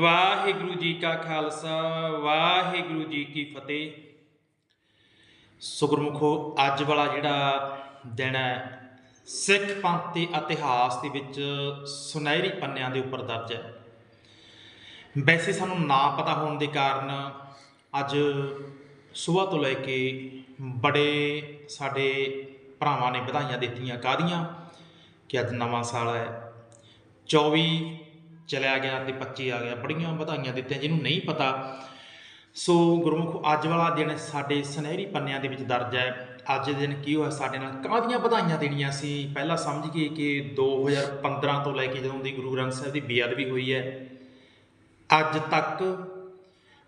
ਵਾਹਿਗੁਰੂ ਜੀ ਕਾ ਖਾਲਸਾ, ਵਾਹਿਗੁਰੂ ਜੀ ਕੀ ਫਤਿਹ। ਸੁਗਰਮੁਖੋ ਅੱਜ ਵਾਲਾ ਜਿਹੜਾ ਦਿਨ ਹੈ, ਸਿੱਖ ਪੰਥ ਦੇ ਇਤਿਹਾਸ ਦੇ ਵਿੱਚ ਸੁਨਹਿਰੀ ਪੰਨਿਆਂ ਦੇ ਉੱਪਰ ਦਰਜ ਹੈ। ਵੈਸੇ ਸਾਨੂੰ ਨਾ ਪਤਾ ਹੋਣ ਦੇ ਕਾਰਨ ਅੱਜ ਸਵੇਰ ਤੋਂ ਲੈ ਕੇ ਬੜੇ ਸਾਡੇ ਭਰਾਵਾਂ ਨੇ ਵਧਾਈਆਂ ਦਿੱਤੀਆਂ। ਕਾਹਦੀਆਂ? ਕਿ ਅੱਜ ਨਵਾਂ ਸਾਲ ਹੈ। 24 ਚਲਿਆ ਗਿਆ ਤੇ 25 ਆ ਗਿਆ, ਬੜੀਆਂ ਵਧਾਈਆਂ ਦਿੱਤੀਆਂ ਜਿਹਨੂੰ ਨਹੀਂ ਪਤਾ। ਸੋ ਗੁਰਮੁਖ, ਅੱਜ ਵਾਲਾ ਦਿਨ ਸਾਡੇ ਸੁਨਹਿਰੀ ਪੰਨਿਆਂ ਦੇ ਵਿੱਚ ਦਰਜ ਹੈ। ਅੱਜ ਦੇ ਦਿਨ ਕੀ ਹੋਇਆ? ਸਾਡੇ ਨਾਲ ਕਾਹਦੀਆਂ ਵਧਾਈਆਂ ਦੇਣੀਆਂ ਸੀ? ਪਹਿਲਾਂ ਸਮਝ ਗਏ ਕਿ 2015 ਤੋਂ ਲੈ ਕੇ ਜਦੋਂ ਦੀ ਗੁਰੂ ਗ੍ਰੰਥ ਸਾਹਿਬ ਦੀ ਬੇਅਦਬੀ ਹੋਈ ਹੈ, ਅੱਜ ਤੱਕ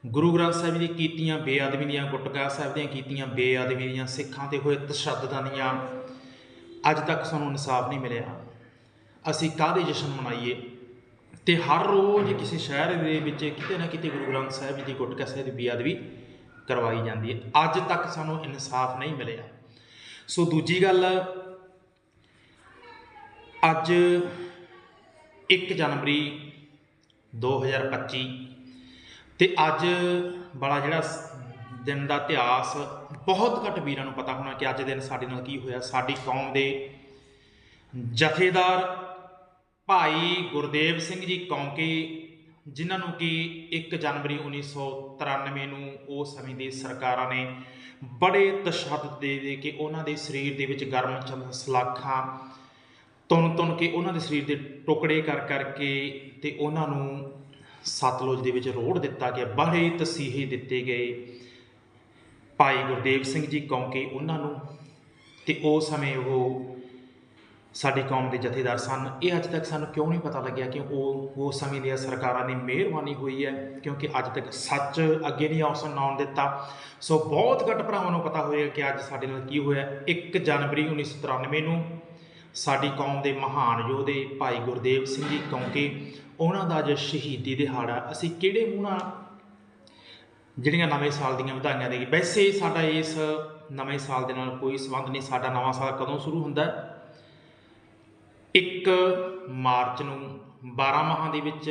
ਗੁਰੂ ਗ੍ਰੰਥ ਸਾਹਿਬ ਦੀ ਕੀਤੀਆਂ ਬੇਅਦਬੀ ਦੀਆਂ, ਗੁਟਕਾ ਸਾਹਿਬ ਦੀਆਂ ਕੀਤੀਆਂ ਬੇਅਦਬੀ ਦੀਆਂ, ਸਿੱਖਾਂ ਤੇ ਹੋਏ ਤਸ਼ੱਦਦਾਂ ਦੀਆਂ, ਅੱਜ ਤੱਕ ਸਾਨੂੰ ਇਨਸਾਫ ਨਹੀਂ ਮਿਲਿਆ। ਅਸੀਂ ਕਾਹਦੇ ਜਸ਼ਨ ਮਨਾਈਏ? ਤੇ ਹਰ ਰੋਜ਼ ਕਿਸੇ ਸ਼ਹਿਰ ਦੇ ਵਿੱਚ ਕਿਤੇ ਨਾ ਕਿਤੇ ਗੁਰੂ ਗ੍ਰੰਥ ਸਾਹਿਬ ਜੀ ਦੀ ਗੁਟਕਾ ਸਾਹਿਬ ਦੀ ਬੇਅਦਬੀ ਕਰਵਾਈ ਜਾਂਦੀ ਹੈ। ਅੱਜ ਤੱਕ ਸਾਨੂੰ ਇਨਸਾਫ ਨਹੀਂ ਮਿਲਿਆ। ਸੋ ਦੂਜੀ ਗੱਲ, ਅੱਜ 1 ਜਨਵਰੀ 2025 ਤੇ ਅੱਜ ਵਾਲਾ ਜਿਹੜਾ ਦਿਨ ਦਾ ਇਤਿਹਾਸ ਬਹੁਤ ਘੱਟ ਵੀਰਾਂ ਨੂੰ ਪਤਾ ਹੋਣਾ ਕਿ ਅੱਜ ਦਿਨ ਸਾਡੇ ਨਾਲ ਕੀ ਹੋਇਆ। ਸਾਡੀ ਕੌਮ ਦੇ ਜਥੇਦਾਰ ਭਾਈ ਗੁਰਦੇਵ ਸਿੰਘ ਜੀ ਕੌਂਕੇ, ਜਿਨ੍ਹਾਂ ਨੂੰ ਕਿ 1 ਜਨਵਰੀ 1993 ਨੂੰ ਉਸ ਸਮੇਂ ਦੀ ਸਰਕਾਰਾਂ ਨੇ ਬੜੇ ਤਸ਼ੱਦਦ ਦੇ ਦੇ ਕੇ ਉਹਨਾਂ ਦੇ ਸਰੀਰ ਦੇ ਵਿੱਚ ਗਰਮ ਚੰਦ ਸਲਾਖਾਂ ਤੁੰਨ ਤੁੰਨ ਕੇ ਉਹਨਾਂ ਦੇ ਸਰੀਰ ਦੇ ਟੁਕੜੇ ਕਰ ਕਰਕੇ ਤੇ ਉਹਨਾਂ ਨੂੰ ਸਤਲੁਜ ਦੇ ਵਿੱਚ ਰੋੜ ਦਿੱਤਾ ਗਿਆ, ਬੜੇ ਤਸੀਹੇ ਦਿੱਤੇ ਗਏ। ਭਾਈ ਗੁਰਦੇਵ ਸਿੰਘ ਜੀ ਕੌਂਕੇ ਉਹਨਾਂ ਨੂੰ ਤੇ ਉਸ ਸਮੇਂ ਉਹ ਸਾਡੀ ਕੌਮ ਦੇ ਜਥੇਦਾਰ ਸਨ। ਇਹ ਅੱਜ ਤੱਕ ਸਾਨੂੰ ਕਿਉਂ ਨਹੀਂ ਪਤਾ ਲੱਗਿਆ ਕਿ ਉਹ ਉਸ ਸਮੇਂ ਦੀਆਂ ਸਰਕਾਰਾਂ ਦੀ ਮਿਹਰਬਾਨੀ ਹੋਈ ਹੈ? ਕਿਉਂਕਿ ਅੱਜ ਤੱਕ ਸੱਚ ਅੱਗੇ ਨਹੀਂ ਆਉਣ ਆਉਣ ਦਿੱਤਾ। ਸੋ ਬਹੁਤ ਘੱਟ ਭਰਾਵਾਂ ਨੂੰ ਪਤਾ ਹੋਇਆ ਕਿ ਅੱਜ ਸਾਡੇ ਨਾਲ ਕੀ ਹੋਇਆ। 1 ਜਨਵਰੀ 1993 ਨੂੰ ਸਾਡੀ ਕੌਮ ਦੇ ਮਹਾਨ ਯੋਧੇ ਭਾਈ ਗੁਰਦੇਵ ਸਿੰਘ ਜੀ ਕੌਂਕੇ ਉਹਨਾਂ ਦਾ ਅੱਜ ਸ਼ਹੀਦੀ ਦਿਹਾੜਾ, ਅਸੀਂ ਕਿਹੜੇ ਮੂੰਹ ਨਾਲ ਜਿਹੜੀਆਂ ਨਵੇਂ ਸਾਲ ਦੀਆਂ ਵਧਾਈਆਂ ਦੇਗੀ ਵੈਸੇ ਸਾਡਾ ਇਸ ਨਵੇਂ ਸਾਲ ਦੇ ਨਾਲ ਕੋਈ ਸੰਬੰਧ ਨਹੀਂ। ਸਾਡਾ ਨਵਾਂ ਸਾਲ ਕਦੋਂ ਸ਼ੁਰੂ ਹੁੰਦਾ? ਹੈ 1 ਮਾਰਚ ਨੂੰ 12 ਮਾਹਾਂ ਦੇ ਵਿੱਚ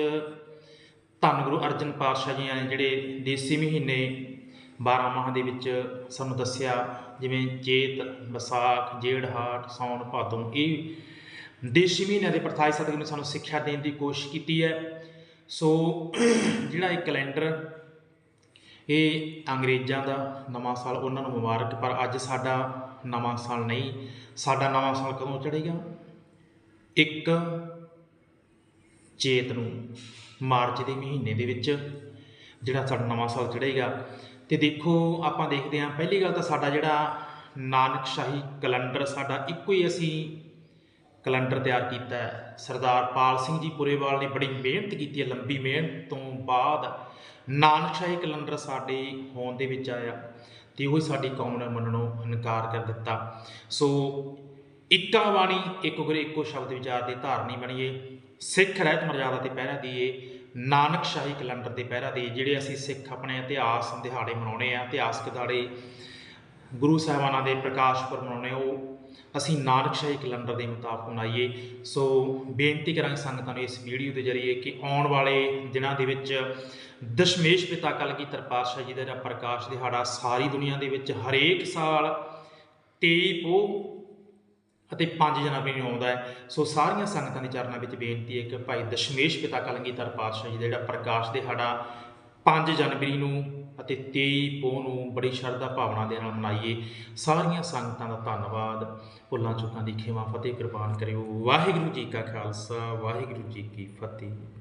ਧੰਨ ਗੁਰੂ ਅਰਜਨ ਪਾਤਸ਼ਾਹ ਜੀ ਨੇ ਜਿਹੜੇ ਦੇਸੀ ਮਹੀਨੇ 12 ਮਾਹਾਂ ਦੇ ਵਿੱਚ ਸਾਨੂੰ ਦੱਸਿਆ, ਜਿਵੇਂ ਚੇਤ, ਵਿਸਾਖ ਜੇੜ ਹਾੜ ਸੌਣ ਭਾਦੋਂ, ਇਹ ਦੇਸੀ ਮਹੀਨਿਆਂ ਦੇ ਪ੍ਰਥਾਈ ਸਤਿਗੁਰੂ ਨੇ ਸਾਨੂੰ ਸਿੱਖਿਆ ਦੇਣ ਦੀ ਕੋਸ਼ਿਸ਼ ਕੀਤੀ ਹੈ। ਸੋ ਜਿਹੜਾ ਇਹ ਕੈਲੰਡਰ, ਇਹ ਅੰਗਰੇਜ਼ਾਂ ਦਾ ਨਵਾਂ ਸਾਲ, ਉਹਨਾਂ ਨੂੰ ਮੁਬਾਰਕ, ਪਰ ਅੱਜ ਸਾਡਾ ਨਵਾਂ ਸਾਲ ਨਹੀਂ, ਸਾਡਾ ਨਵਾਂ ਸਾਲ ਕਦੋਂ ਚੜ੍ਹੇਗਾ? ਇੱਕ ਚੇਤ ਨੂੰ ਮਾਰਚ ਦੇ ਮਹੀਨੇ ਦੇ ਵਿੱਚ, ਜਿਹੜਾ ਸਾਡਾ ਨਵਾਂ ਸਾਲ ਚੜ੍ਹੇਗਾ। ਤੇ ਦੇਖੋ, ਆਪਾਂ ਦੇਖਦੇ ਹਾਂ, ਪਹਿਲੀ ਗੱਲ ਤਾਂ ਸਾਡਾ ਜਿਹੜਾ ਨਾਨਕਸ਼ਾਹੀ ਕੈਲੰਡਰ, ਸਾਡਾ ਇੱਕੋ ਹੀ ਅਸੀਂ ਕੈਲੰਡਰ ਤਿਆਰ ਕੀਤਾ ਹੈ। ਸਰਦਾਰ ਪਾਲ ਸਿੰਘ ਜੀ ਪੁਰੇਵਾਲ ਨੇ ਬੜੀ ਮਿਹਨਤ ਕੀਤੀ ਹੈ, ਲੰਬੀ ਮਿਹਨਤ ਤੋਂ ਬਾਅਦ ਨਾਨਕਸ਼ਾਹੀ ਕੈਲੰਡਰ ਸਾਡੇ ਹੋਣ ਦੇ ਵਿੱਚ ਆਇਆ ਤੇ ਉਹ ਹੀ ਸਾਡੀ ਕੌਮ ਨੇ ਮੰਨਣੋਂ ਇਨਕਾਰ ਕਰ ਦਿੱਤਾ। ਸੋ ਇੱਕਾ ਬਾਣੀ, ਇੱਕ ਗੁਰੇ, ਇੱਕੋ ਸ਼ਬਦ ਵਿਚਾਰ ਦੇ ਧਾਰਨੀ ਬਣੀਏ। ਸਿੱਖ ਰਹਿਤ ਮਰਜ਼ਾਦਾ ਤੇ ਪਹਿਰਾ ਦੀਏ। ਨਾਨਕ ਸ਼ਾਹੀ ਕੈਲੰਡਰ ਤੇ ਪਹਿਰਾ ਦੀਏ, ਜਿਹੜੇ ਅਸੀਂ ਸਿੱਖ ਆਪਣੇ ਇਤਿਹਾਸ ਦਿਹਾੜੇ ਮਨਾਉਣੇ ਆ, ਇਤਿਹਾਸਕ ਦਿਹਾੜੇ ਗੁਰੂ ਸਾਹਿਬਾਨਾਂ ਦੇ ਪ੍ਰਕਾਸ਼ ਪੁਰਬ ਮਨਾਉਣੇ, ਉਹ ਅਸੀਂ ਨਾਨਕ ਸ਼ਾਹੀ ਕੈਲੰਡਰ ਦੇ ਮੁਤਾਬਕ ਮਨਾਈਏ। ਸੋ ਬੇਨਤੀ ਕਰਾਂਗੇ ਸੰਗਤਾਂ ਨੂੰ ਇਸ ਵੀਡੀਓ ਦੇ ਜ਼ਰੀਏ ਕਿ ਆਉਣ ਵਾਲੇ ਦਿਨਾਂ ਦੇ ਵਿੱਚ ਦਸ਼ਮੇਸ਼ ਪਿਤਾ ਕਲਗੀਧਰ ਪਾਤਸ਼ਾਹ ਜੀ ਦਾ ਜਿਹੜਾ ਪ੍ਰਕਾਸ਼ ਦਿਹਾੜਾ ਸਾਰੀ ਦੁਨੀਆ ਦੇ ਵਿੱਚ ਹਰੇਕ ਸਾਲ 23 ਪੋ ਅਤੇ ਪੰਜ ਜਨਵਰੀ ਨੂੰ ਆਉਂਦਾ ਹੈ। ਸੋ ਸਾਰੀਆਂ ਸੰਗਤਾਂ ਦੇ ਚਰਨਾਂ ਵਿੱਚ ਬੇਨਤੀ ਹੈ ਕਿ ਭਾਈ ਦਸ਼ਮੇਸ਼ ਪਿਤਾ ਕਲਗੀਧਰ ਪਾਤਸ਼ਾਹ ਜੀ ਦਾ ਜਿਹੜਾ ਪ੍ਰਕਾਸ਼ ਦਿਹਾੜਾ 5 ਜਨਵਰੀ ਨੂੰ ਅਤੇ 23 ਪੋਹ ਨੂੰ ਬੜੀ ਸ਼ਰਧਾ ਭਾਵਨਾ ਦੇ ਨਾਲ ਮਨਾਈਏ। ਸਾਰੀਆਂ ਸੰਗਤਾਂ ਦਾ ਧੰਨਵਾਦ। ਭੁੱਲਾਂ ਚੁੱਕਾਂ ਦੀ ਖਿਮਾ ਫਤਿਹ ਕੁਰਬਾਨ ਕਰਿਓ। ਵਾਹਿਗੁਰੂ ਜੀ ਕਾ ਖਾਲਸਾ, ਵਾਹਿਗੁਰੂ ਜੀ ਕੀ ਫਤਿਹ।